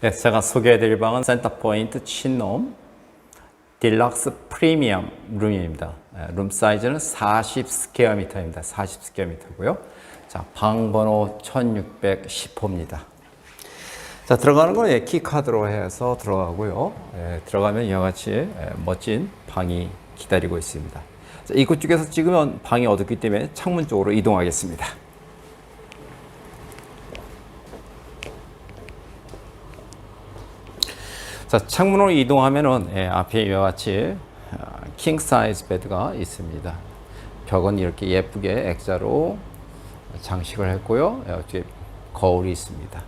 네, 제가 소개해드릴 방은 센터포인트 친놈 딜럭스 프리미엄 룸입니다. 네, 룸 사이즈는 40 스퀘어미터입니다. 40 스퀘어미터고요. 자, 방 번호 1610호입니다. 자, 들어가는 건 예, 키카드로 해서 들어가고요. 예, 들어가면 이와 같이 예, 멋진 방이 기다리고 있습니다. 자, 입구 쪽에서 찍으면 방이 어둡기 때문에 창문 쪽으로 이동하겠습니다. 자, 창문으로 이동하면은 예, 앞에 이와 같이 아, 킹 사이즈 베드가 있습니다. 벽은 이렇게 예쁘게 액자로 장식을 했고요. 이렇게 거울이 있습니다.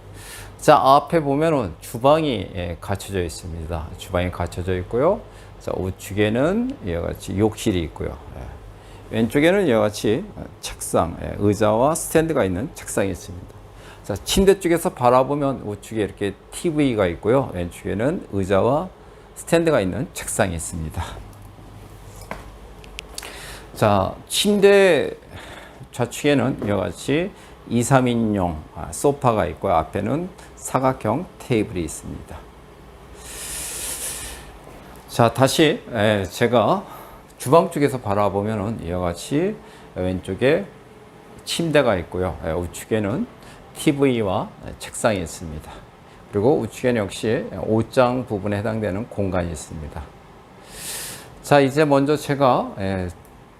자, 앞에 보면은 주방이 예, 갖춰져 있습니다. 주방이 갖춰져 있고요. 자, 우측에는 이와 같이 욕실이 있고요. 예. 왼쪽에는 이와 같이 책상, 예, 의자와 스탠드가 있는 책상이 있습니다. 자, 침대 쪽에서 바라보면 우측에 이렇게 TV가 있고요. 왼쪽에는 의자와 스탠드가 있는 책상이 있습니다. 자, 침대 좌측에는 이와 같이 2, 3인용 아, 소파가 있고 앞에는 사각형 테이블이 있습니다. 자, 다시 에, 제가 주방 쪽에서 바라보면은 이와 같이 왼쪽에 침대가 있고요. 에, 우측에는 TV와 책상이 있습니다. 그리고 우측에는 역시 옷장 부분에 해당되는 공간이 있습니다. 자, 이제 먼저 제가 에,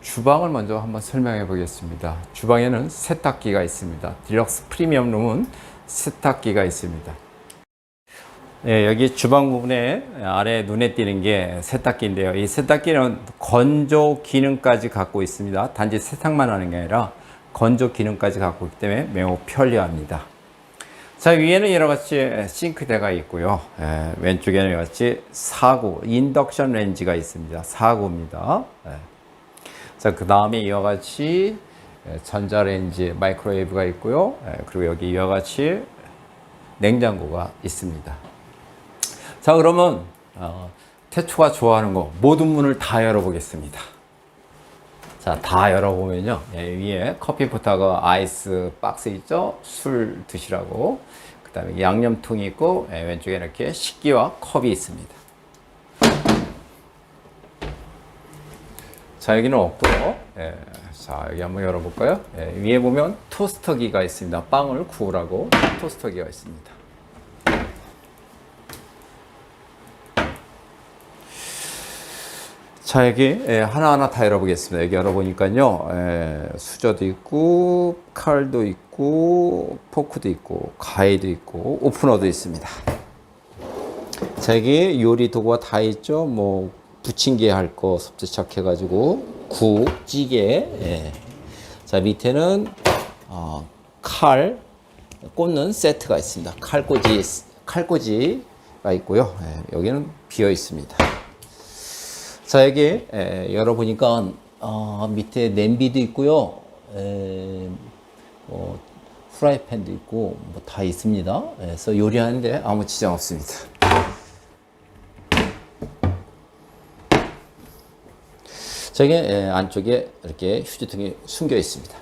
주방을 먼저 한번 설명해 보겠습니다. 주방에는 세탁기가 있습니다. 딜럭스 프리미엄 룸은 세탁기가 있습니다. 네, 여기 주방 부분에 아래 눈에 띄는 게 세탁기인데요. 이 세탁기는 건조 기능까지 갖고 있습니다. 단지 세탁만 하는 게 아니라 건조 기능까지 갖고 있기 때문에 매우 편리합니다. 자, 위에는 가지 싱크대가 있고요. 에, 왼쪽에는 가지 사구, 인덕션 렌지가 있습니다. 사구입니다. 에. 자, 그 다음에 이와 같이 전자레인지, 마이크로웨이브가 있고요. 에, 그리고 여기 이와 같이 냉장고가 있습니다. 자, 그러면 어, 태초가 좋아하는 거 모든 문을 다 열어보겠습니다. 자, 다 열어보면요. 예, 위에 커피 포타고 아이스 박스 있죠? 술 드시라고. 그 다음에 양념통이 있고, 예, 왼쪽에 이렇게 식기와 컵이 있습니다. 자, 여기는 없고요. 예, 자, 여기 한번 열어볼까요? 예, 위에 보면 토스터기가 있습니다. 빵을 구우라고 토스터기가 있습니다. 자, 여기 예, 하나하나 다 열어보겠습니다. 여기 열어보니까요, 예, 수저도 있고, 칼도 있고, 포크도 있고, 가위도 있고, 오프너도 있습니다. 자, 여기 요리 도구가 다 있죠. 뭐, 부침개 할 거 섭제착 해가지고, 국, 찌개. 예. 자, 밑에는, 어, 칼, 꽂는 세트가 있습니다. 칼꽂이, 칼꽂이가 있고요. 예, 여기는 비어 있습니다. 자 여기 에, 열어보니까 어, 밑에 냄비도 있고요. 에, 뭐 프라이팬도 있고 뭐 다 있습니다. 그래서 요리하는데 아무 지장 없습니다. 에, 안쪽에 이렇게 휴지통이 숨겨 있습니다.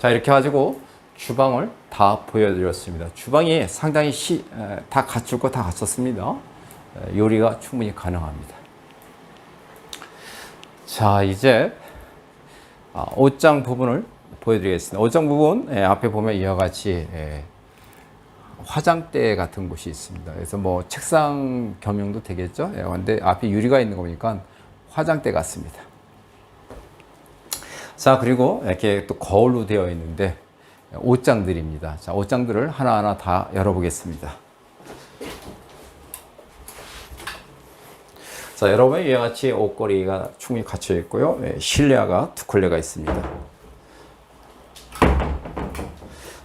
자 이렇게 가지고 주방을 다 보여드렸습니다. 주방이 상당히 시, 에, 다 갖출 거 다 갖췄습니다. 에, 요리가 충분히 가능합니다. 자, 이제 아, 옷장 부분을 보여드리겠습니다. 옷장 부분 예, 앞에 보면 이와 같이 예, 화장대 같은 곳이 있습니다. 그래서 뭐 책상 겸용도 되겠죠. 예, 근데 앞에 유리가 있는 거 보니까 화장대 같습니다. 자, 그리고 이렇게 또 거울로 되어 있는데 옷장들입니다. 자, 옷장들을 하나하나 다 열어보겠습니다. 자, 여러분 이와 같이 옷걸이가 충분히 갖춰 있고요. 예, 실내화가 두 컬레가 있습니다.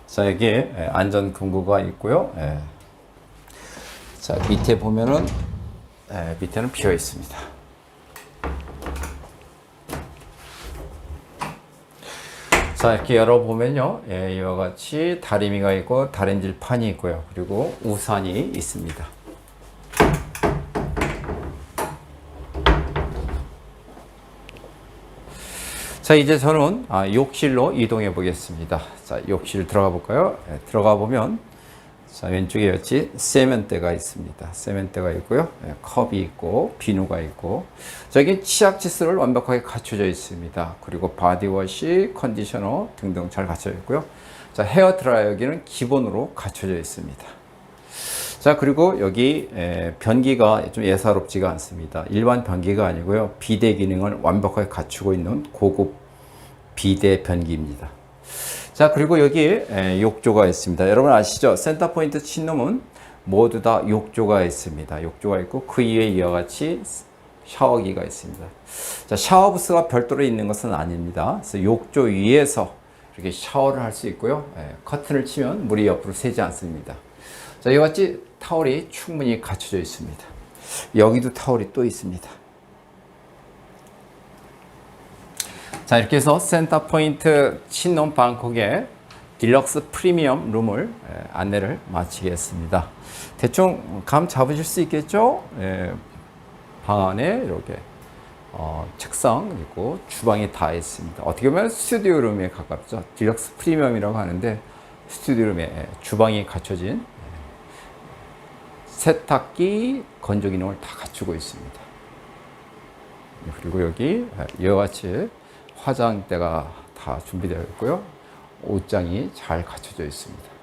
자, 여기 예, 안전 금고가 있고요. 예. 자, 밑에 보면은 예, 밑에는 비어 있습니다. 자, 이렇게 열어보면요. 예, 이와 같이 다리미가 있고 다렌질판이 있고요. 그리고 우산이 있습니다. 자, 이제 저는 아, 욕실로 이동해 보겠습니다. 자, 욕실 들어가 볼까요? 네, 들어가 보면 자, 왼쪽에 여기 세면대가 있습니다. 세면대가 있고요. 예, 컵이 있고, 비누가 있고, 저기 치약 치수를 완벽하게 갖춰져 있습니다. 그리고 바디워시, 컨디셔너 등등 잘 갖춰져 있고요. 자, 헤어 드라이어기는 기본으로 갖춰져 있습니다. 자, 그리고 여기 에, 변기가 좀 예사롭지가 않습니다. 일반 변기가 아니고요. 비대 기능을 완벽하게 갖추고 있는 고급 비대 변기입니다. 자, 그리고 여기 에, 욕조가 있습니다. 여러분 아시죠? 센터 포인트 친놈은 모두 다 욕조가 있습니다. 욕조가 있고 그 이외에 이와 같이 샤워기가 있습니다. 자, 샤워 부스가 별도로 있는 것은 아닙니다. 그래서 욕조 위에서 이렇게 샤워를 할 수 있고요. 에, 커튼을 치면 물이 옆으로 새지 않습니다. 자, 이와 같이 타월이 충분히 갖춰져 있습니다. 여기도 타월이 또 있습니다. 자, 이렇게 해서 센터 포인트 신놈 방콕의 딜럭스 프리미엄 룸을 에, 안내를 마치겠습니다. 대충 감 잡으실 수 있겠죠? 예, 방 안에 이렇게 어, 책상 그리고 주방이 다 있습니다. 어떻게 보면 스튜디오 룸에 가깝죠. 딜럭스 프리미엄이라고 하는데 스튜디오 룸에 예, 주방이 갖춰진 예, 세탁기, 건조 기능을 다 갖추고 있습니다. 예, 그리고 여기 예, 이와 같이 화장대가 다 준비되어 있고요. 옷장이 잘 갖춰져 있습니다.